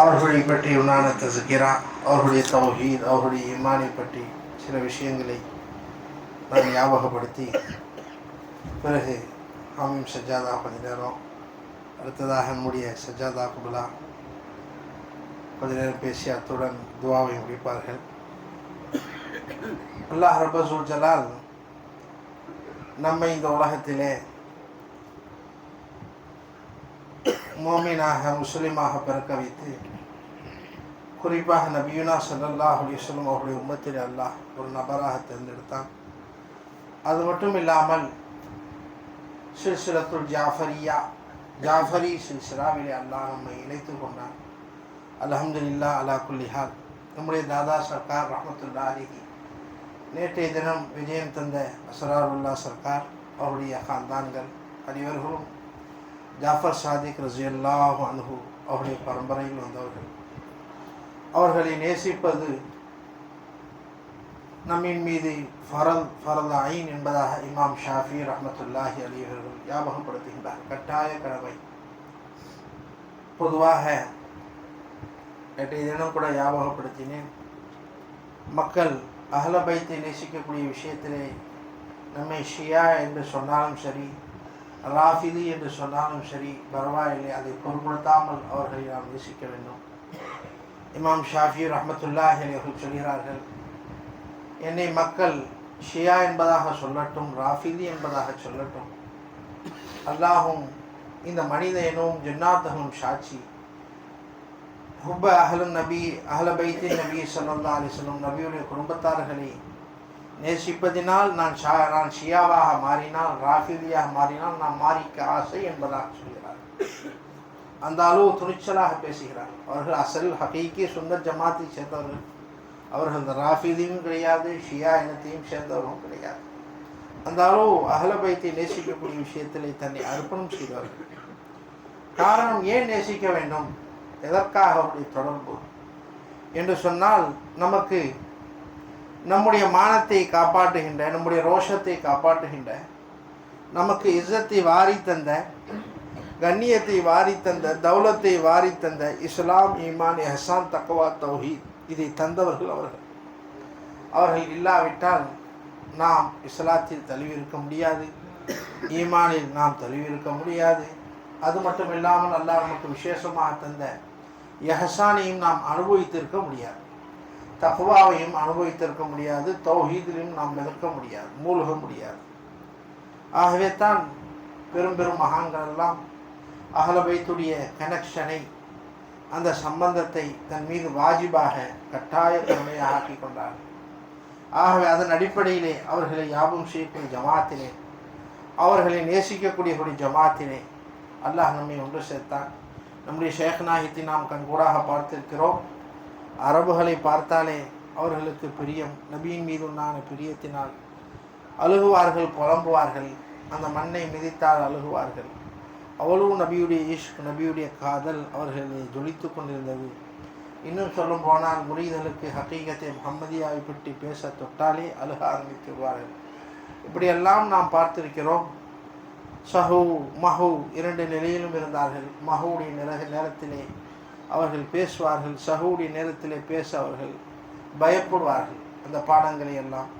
அவர்களை பற்றி உண்டான தசுக்கிறா அவர்களுடைய தௌஹீத் அவர்களுடைய இமானை பற்றி சில விஷயங்களை நான் ஞாபகப்படுத்தி பிறகு ஹாமிம் சஜாதா கொஞ்ச நேரம் அடுத்ததாக நம்முடைய சஜாதா குபுலா கொஞ்ச நேரம் பேசி அத்துடன் துவாவை முடிப்பார்கள். அல்லாஹ் ரபசூல் ஜலால் நம்மை இந்த உலகத்திலே மோமீனாக முஸ்லீமாக பிறக்க வைத்து குறிப்பாக நபியுனா சல்லாஹ் அலிஸ்லம் அவருடைய உம்மத்தில் அல்லாஹ் ஒரு நபராக தேர்ந்தெடுத்தான். அது மட்டும் இல்லாமல் சில்சிலத்துல் ஜாஃபரியா ஜாஃபரி சில்சிலாவிலே அல்லாஹ் நம்மை இணைத்து கொண்டான். அல்ஹம்துலில்லா அலா குல்லிஹால் நம்முடைய தாதா சர்க்கார் ரஹமத்துல்லா அலிஹி. நேற்றைய தினம் விஜயம் தந்த அசராருல்லா சர்க்கார் அவருடைய காந்தான்கள் அனைவர்களும் ஜாஃபர் சாதிக் ரசியல்லாஹு அனுகு அவருடைய பரம்பரையில் வந்தவர்கள். அவர்களை நேசிப்பது நம்மின் மீது ஃபரல் ஃபரல் ஐன் என்பதாக இமாம் ஷாஃபி ரஹமத்துல்லாஹி அலி அவர்கள் ஞாபகப்படுத்துகின்றார். கட்டாய கடமை. பொதுவாக நேற்றைய தினம் கூட ஞாபகப்படுத்தினேன். மக்கள் அகலபைத்தை நேசிக்கக்கூடிய விஷயத்திலே நம்மை ஷியா என்று சொன்னாலும் சரி ராஃபிதி என்று சொன்னாலும் சரி பரவாயில்லை அதை பொருட்படுத்தாமல் அவர்களை நாம் நேசிக்க வேண்டும். இமாம் ஷாஃபி ரஹமத்துல்லாஹி அவர்கள் சொல்கிறார்கள் என்னை மக்கள் ஷியா என்பதாக சொல்லட்டும் ராஃபிதி என்பதாக சொல்லட்டும் அல்லாஹும் இந்த மனித இனமும் ஜன்னாத்தகும் சாட்சி. ஹுப்ப அஹலு நபி அஹல பைத்தின் நபி சொல்லா அலிஸ்லம் நபியுடைய குடும்பத்தார்களை நேசிப்பதினால் நான் ஷா நான் ஷியாவாக மாறினால் ராஃபிலியாக மாறினால் நான் மாறிக்க ஆசை என்பதாக சொல்கிறார். அந்த அளவு துணிச்சலாக பேசுகிறார். அவர்கள் அசல் ஹகீக்கி சுந்தர் ஜமாத்தை சேர்ந்தவர்கள். அவர்கள் அந்த ராஃபிலியும் கிடையாது ஷியா இனத்தையும் சேர்ந்தவர்களும் கிடையாது. அந்த அளவு அகலபயத்தை நேசிக்கக்கூடிய விஷயத்தில் தன்னை அர்ப்பணம் செய்தவர்கள். காரணம் ஏன் நேசிக்க வேண்டும்? எதற்காக அவருடைய தொடர்பு? என்று சொன்னால் நமக்கு நம்முடைய மானத்தை காப்பாற்றுகின்ற நம்முடைய ரோஷத்தை காப்பாற்றுகின்ற நமக்கு இஸ்ஸத்தை வாரி தந்த கண்ணியத்தை வாரி தந்த தௌலத்தை வாரி தந்த இஸ்லாம் ஈமான் எஹசான் தக்குவா தௌஹீத் இதை தந்தவர்கள் அவர்கள். அவர்கள் இல்லாவிட்டால் நாம் இஸ்லாத்தில் தழுவிருக்க முடியாது. ஈமானில் நாம் தழுவிருக்க முடியாது. அது மட்டும் இல்லாமல் அல்லாஹ் நமக்கு விசேஷமாக தந்த எஹசானையும் நாம் அனுபவித்திருக்க முடியாது. தகுவாவையும் அனுபவித்திருக்க முடியாது தௌஹீதிலையும் நாம் மிதக்க முடியாது மூழ்க முடியாது. ஆகவே தான் பெரும் பெரும் மகான்கள் எல்லாம் அகலபைத்துடைய கனெக்ஷனை அந்த சம்பந்தத்தை தன் மீது வாஜிபாக கட்டாய கடமையாக ஆக்கி கொண்டார்கள். ஆகவே அதன் அடிப்படையிலே அவர்களை யாபம் செய்யக்கூடிய ஜமாத்திலே அவர்களை நேசிக்கக்கூடிய ஜமாத்திலே அல்லாஹ் நம்மை ஒன்று சேர்த்தான். நம்முடைய ஷேக்நாயகத்தை நாம் கண்கூடாக பார்த்திருக்கிறோம். அரபுகளை பார்த்தாலே அவர்களுக்கு பிரியம். நபியின் மீது உண்டான பிரியத்தினால் அழுகுவார்கள் புலம்புவார்கள். அந்த மண்ணை மிதித்தால் அழுகுவார்கள். அவ்வளவு நபியுடைய ஈஷ்க் நபியுடைய காதல் அவர்களை ஜொலித்து கொண்டிருந்தது. இன்னும் சொல்லும் போனால் முரீதலுக்கு ஹக்கீகத்தை முகம்மதியாவை பற்றி பேச தொட்டாலே அழுக ஆரம்பித்து விடுவார்கள் இப்படியெல்லாம் நாம் பார்த்திருக்கிறோம். சஹு மஹு இரண்டு நிலையிலும் இருந்தார்கள். மஹுடைய நிற நேரத்திலே அவர்கள் பேசுவார்கள் சஹூடைய நேரத்திலே பேச அவர்கள் பயப்படுவார்கள். அந்த பாடங்களை எல்லாம்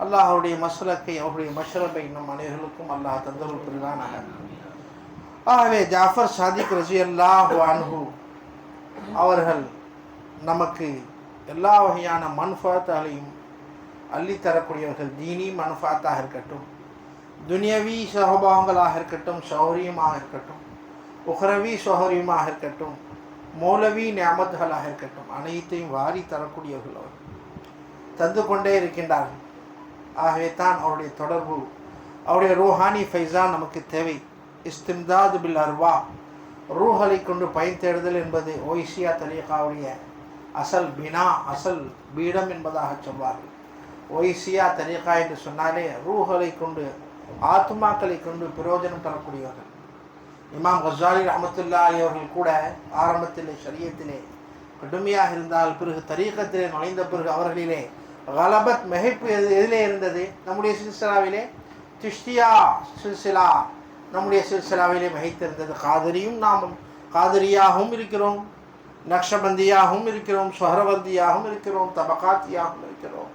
அல்லாஹருடைய மசலக்கை அவருடைய மஷரபை நம் அனைவர்களுக்கும் அல்லாஹ் தந்தருள் புரிவானாக ஆகவே ஜாஃபர் சாதிக் ரஜி அல்லாஹ் அன்ஹு அவர்கள் நமக்கு எல்லா வகையான மன்ஃபாத்தாலையும் அள்ளித்தரக்கூடியவர்கள் தீனி மன்ஃபாத்தாக இருக்கட்டும் துனியவி சகபாவங்களாக இருக்கட்டும் சௌரியமாக இருக்கட்டும் உஹரவி சௌகரியமாக இருக்கட்டும் மௌலவி நியாமத்துகளாக இருக்கட்டும் அனைத்தையும் வாரி தரக்கூடியவர்கள் அவர். தந்து கொண்டே இருக்கின்றார்கள் ஆகவே தான் அவருடைய தொடர்பு அவருடைய ரூஹானி ஃபைசான் நமக்கு தேவை. இஸ்திம்தாது பில் அர்வா ரூஹலை கொண்டு பயன் தேடுதல் என்பது ஒய்சியா தலீகாவுடைய அசல் பினா அசல் பீடம் என்பதாக சொல்வார்கள். ஒய்சியா தலீகா என்று சொன்னாலே ரூஹலை கொண்டு ஆத்மாக்களை கொண்டு பிரயோஜனம் தரக்கூடியவர்கள். இமாம் ஹசாலி அஹமத்துல்லா அவர்கள் கூட ஆரம்பத்திலே சரியத்திலே கடுமையாக இருந்தால் பிறகு தரீக்கத்திலே நுழைந்த பிறகு அவர்களிலே கலபத் மெஹிப்பு எது எதிலே இருந்தது? நம்முடைய சில்சிலாவிலே திஷ்டியா சில்சிலா நம்முடைய சில்சிலாவிலே மகித்திருந்தது. காதரியும் நாம் காதரியாகவும் இருக்கிறோம் நக்ஷபந்தியாகவும் இருக்கிறோம் சொஹரபந்தியாகவும் இருக்கிறோம் தபகாத்தியாகவும் இருக்கிறோம்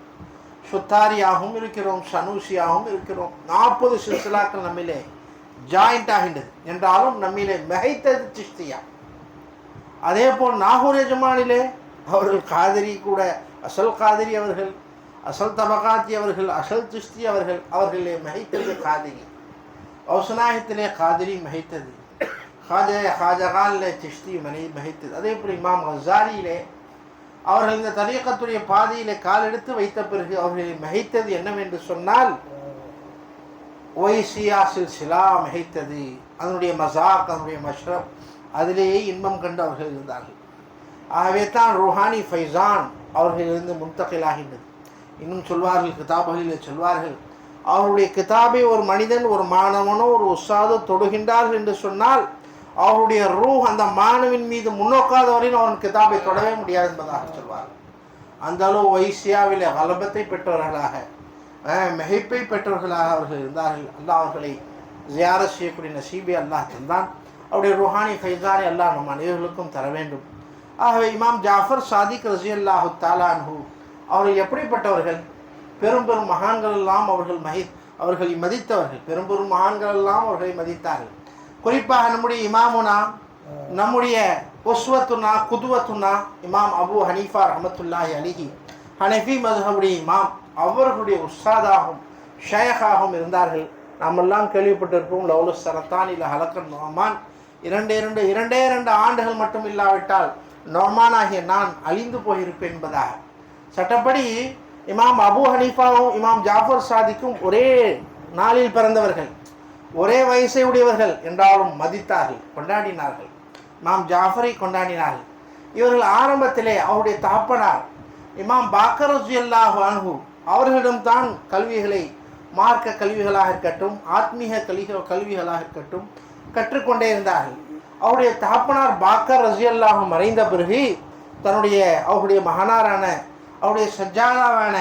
சுத்தாரியாகவும் இருக்கிறோம் சனூசியாகவும் இருக்கிறோம். நாற்பது சில்சிலாக்கள் நம்மிலே ஜாயிண்ட் ஆகின்றது. என்றாலும் நம்மிலே மிகைத்தது சிஷ்டியா அதே போல் நாகூர் எஜமானிலே அவர்கள் காதிரி கூட அசல் காதிரி அவர்கள் அசல் தபகாத்தி அவர்கள் அசல் சிஸ்தி அவர்கள் அவர்களே மிகைத்தது காதிரி. ஔசநாயகத்திலே காதிரி மிகைத்தது. ஹாஜா ஹாஜகானிலே சிஷ்டி மனை மிகைத்தது. அதே போல் இமாம் ஹசாரியிலே அவர்கள் இந்த தரீக்கத்துடைய பாதையிலே காலெடுத்து வைத்த பிறகு அவர்களை மிகைத்தது என்னவென்று சொன்னால் ஒய்சியா சில்சிலா மிகைத்தது அதனுடைய மசாக் அதனுடைய மஷ்ரப் அதிலேயே இன்பம் கண்டு அவர்கள் இருந்தார்கள். ஆகவே தான் ருஹானி ஃபைசான் அவர்களிலிருந்து முன்தகிலாகின்றது. இன்னும் சொல்வார்கள் கிதாபுகளில் சொல்வார்கள் அவருடைய கிதாபை ஒரு மனிதன் ஒரு மாணவனோ ஒரு உற்சாதோ தொடுகின்றார்கள் என்று சொன்னால் அவருடைய ரூ அந்த மாணவின் மீது முன்னோக்காத வரையில் அவன் கிதாபை தொடவே முடியாது என்பதாக சொல்வார்கள். அந்த அளவு வைசியாவிலே வலபத்தை பெற்றவர்களாக மிகைப்பை பெற்றவர்களாக அவர்கள் இருந்தார்கள். அல்லாஹ் அவர்களை ஜியார செய்யக்கூடிய நசீபி அல்லாஹ் தந்தான். அவருடைய ருஹானி ஃபைசானை அல்லாஹ் நம் அனைவர்களுக்கும் தர வேண்டும். ஆகவே இமாம் ஜாஃபர் சாதிக் ரசி அல்லாஹு தாலான்ஹூ அவர்கள் எப்படிப்பட்டவர்கள்? பெரும் பெரும் மகான்கள் எல்லாம் அவர்கள் மகி அவர்களை மதித்தவர்கள். பெரும் பெரும் மகான்கள் எல்லாம் அவர்களை மதித்தார்கள். குறிப்பாக நம்முடைய இமாமுனா நம்முடைய ஒஸ்வத்துனா குதுவத்துனா இமாம் அபு ஹனீஃபா ரஹமத்துல்லாஹி அலிஹி ஹனஃபி மதுஹபுடைய இமாம். அவர்களுடைய உஸ்தாதாகவும் ஷேகாகவும் இருந்தார்கள். நாமெல்லாம் கேள்விப்பட்டிருப்போம் லவுலு சரத்தான் இல்லை ஹலக்கன் நோமான் இரண்டு இரண்டு இரண்டே இரண்டு ஆண்டுகள் மட்டும் இல்லாவிட்டால் நோமானாகிய நான் அழிந்து போயிருப்பேன் என்பதாக. சட்டப்படி இமாம் அபு ஹனீஃபாவும் இமாம் ஜாஃபர் சாதிக்கும் ஒரே நாளில் பிறந்தவர்கள் ஒரே வயசை உடையவர்கள் என்றாலும் மதித்தார்கள் கொண்டாடினார்கள். இமாம் ஜாஃபரை கொண்டாடினார்கள். இவர்கள் ஆரம்பத்திலே அவருடைய தாப்பனார் இமாம் பாக்கரஜி அல்லாஹ் அன்ஹு அவர்களிடம்தான் கல்விகளை மார்க்க கல்விகளாக இருக்கட்டும் ஆத்மீக கல்வி கல்விகளாக இருக்கட்டும் கற்றுக்கொண்டே இருந்தார்கள். அவருடைய தகப்பனார் பாக்கர் ரசியல்லாக மறைந்த பிறகு தன்னுடைய அவருடைய மகனாரான அவருடைய சஜ்ஜாதாவான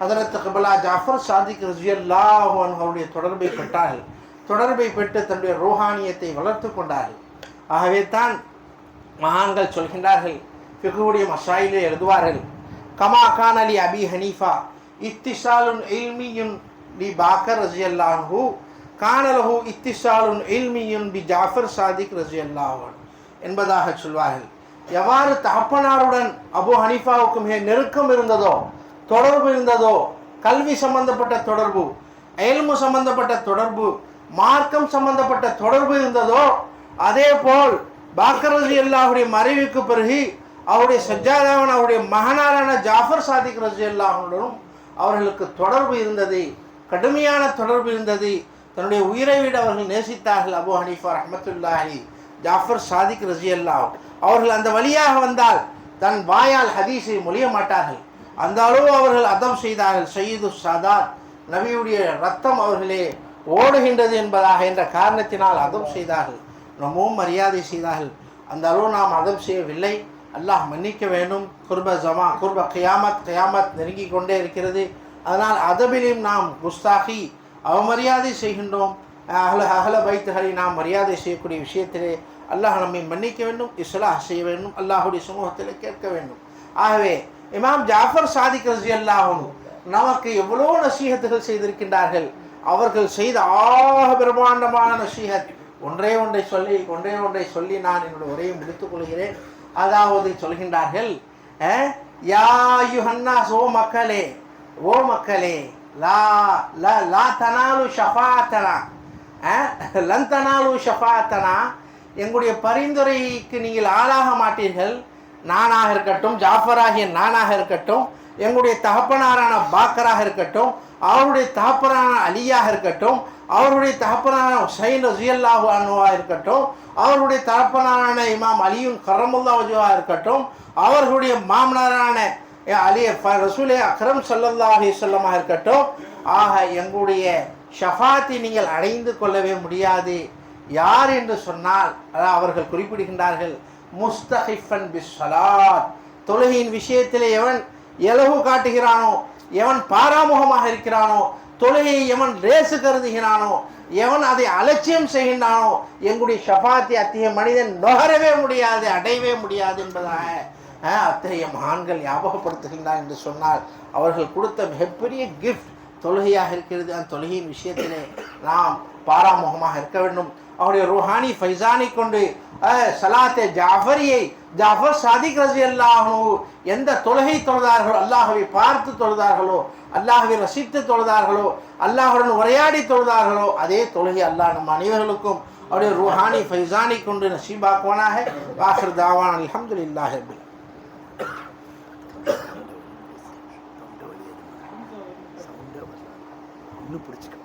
ஹதரத் கபலா ஜாஃபர் சாதிக் ரசியல்லாஹ் அவருடைய தொடர்பை பெற்றார்கள். தொடர்பை பெற்று தன்னுடைய ரோஹானியத்தை வளர்த்து கொண்டார்கள். ஆகவே தான் மகான்கள் சொல்கின்றார்கள் ஃபிகுடைய மசாயிலே எழுதுவார்கள் கமா கான் அலி அபி ஹனீஃபா இத்திசாலுன் இல்மியுன் பி பாக்கர் ரஜியல்லாஹு கானலஹு இத்திசாலுன் இல்மியுன் பி ஜாஃபர் சாதிக் ரஜி அல்லாஹன் என்பதாக சொல்வார்கள். எவ்வாறு தகப்பனாருடன் அபு ஹனீஃபாவுக்கு மிக நெருக்கம் இருந்ததோ தொடர்பு இருந்ததோ கல்வி சம்பந்தப்பட்ட தொடர்பு எல்மு சம்பந்தப்பட்ட தொடர்பு மார்க்கம் சம்பந்தப்பட்ட தொடர்பு இருந்ததோ அதே போல் பாக்கரஜி ரஜி அல்லாஹுடைய மறைவுக்கு பிறகு அவருடைய சஜ்ஜாதாவன் அவருடைய மகனாரான ஜாஃபர் சாதிக் ரஜி அல்லாஹனுடனும் அவர்களுக்கு தொடர்பு இருந்தது கடுமையான தொடர்பு இருந்தது. தன்னுடைய உயிரை விட அவர்கள் நேசித்தார்கள் அபு ஹனீஃபா ரஹமத்துல்லாஹி ஜாஃபர் சாதிக் ரஜி அவர்கள் அந்த வழியாக வந்தால் தன் வாயால் ஹதீஸை மொழிய மாட்டார்கள். அந்த அளவு அவர்கள் அதம் செய்தார்கள். சயீது சாதாத் நபியுடைய ரத்தம் அவர்களே ஓடுகின்றது என்பதாக என்ற காரணத்தினால் அதம் செய்தார்கள். ரொம்பவும் மரியாதை செய்தார்கள். அந்த அளவு நாம் அதம் செய்யவில்லை. அல்லாஹ் மன்னிக்க வேண்டும். குர்ப ஜமா குர்ப கியாமத் கியாமத் நெருங்கி கொண்டே இருக்கிறது. அதனால் அதபிலையும் நாம் குஸ்தாகி அவமரியாதை செய்கின்றோம். அகல அகல பைத்துகளை நாம் மரியாதை செய்யக்கூடிய விஷயத்திலே அல்லாஹ் நம்மை மன்னிக்க வேண்டும் இஸ்லாஹ் செய்ய வேண்டும் அல்லாஹுடைய சமூகத்தில் கேட்க வேண்டும். ஆகவே இமாம் ஜாஃபர் சாதிக் ரசி அல்லாஹும் நமக்கு எவ்வளோ நசீகத்துகள் செய்திருக்கின்றார்கள். அவர்கள் செய்த ஆக பிரம்மாண்டமான நசீகத் ஒன்றே ஒன்றை சொல்லி ஒன்றே ஒன்றை சொல்லி நான் என்னுடைய உரையை முடித்துக் கொள்கிறேன். அதாவது சொல்கின்றார்கள் அஹ், யா யுஹன்னாஸ் ஓ மக்களே ஓ மக்களே லா லா லா தனாலு ஷஃபாத்தனா அஹ், லன் தனாலு ஷஃபாத்தனா எங்களுடைய பரிந்துரைக்கு நீங்கள் ஆளாக மாட்டீர்கள். நானாக இருக்கட்டும் ஜாஃபராகிய நானாக இருக்கட்டும் எங்களுடைய தகப்பனாரான பாக்கராக இருக்கட்டும் அவருடைய தகப்பனான அலியாக இருக்கட்டும் அவருடைய தகப்பனான ஹுசைன் ரசியல்லாஹு அனுவா இருக்கட்டும் அவருடைய தகப்பனான இமாம் அலியும் கரமுல்லா வஜுவா இருக்கட்டும் அவர்களுடைய மாமனாரான அலி ரசூலே அக்ரம் சல்லல்லா சொல்லமாக இருக்கட்டும் ஆக எங்களுடைய ஷஃபாத்தை நீங்கள் அடைந்து கொள்ளவே முடியாது. யார் என்று சொன்னால் அதாவது அவர்கள் குறிப்பிடுகின்றார்கள் முஸ்தஹிஃபன் பிஸ்வலாத் தொழுகையின் விஷயத்திலே எவன் எலவு காட்டுகிறானோ எவன் பாராமுகமாக இருக்கிறானோ தொழுகையை எவன் ரேசு கருதுகிறானோ எவன் அதை அலட்சியம் செய்கின்றானோ எங்களுடைய ஷபாத்தி அத்தகைய மனிதன் நுகரவே முடியாது அடையவே முடியாது என்பதாக அத்தகைய மகான்கள் ஞாபகப்படுத்துகின்றார் என்று சொன்னால் அவர்கள் கொடுத்த மிகப்பெரிய கிஃப்ட் தொழுகையாக இருக்கிறது. அந்த தொழுகையின் விஷயத்திலே நாம் பாராமுகமாக இருக்க வேண்டும். அவருடைய ருஹானி ஃபைசானை கொண்டு சலாத்தே ஜாஃபரியை ஜாஃபர் சாதிக் ரசி அல்லாஹோ எந்த தொழுகை தொழுதார்களோ அல்லாஹவை பார்த்து தொழுதார்களோ அல்லாஹவை ரசித்து தொழுதார்களோ அல்லாஹுடன் உரையாடி தொழுதார்களோ அதே தொழுகை அல்லாஹ் நம் அனைவர்களுக்கும் அவருடைய ருஹானி ஃபைசானி கொண்டு நசீபாக்குவானாக. வாசர் தாவான் அலமது இல்லாஹ் இன்னும் பிடிச்சிக்க.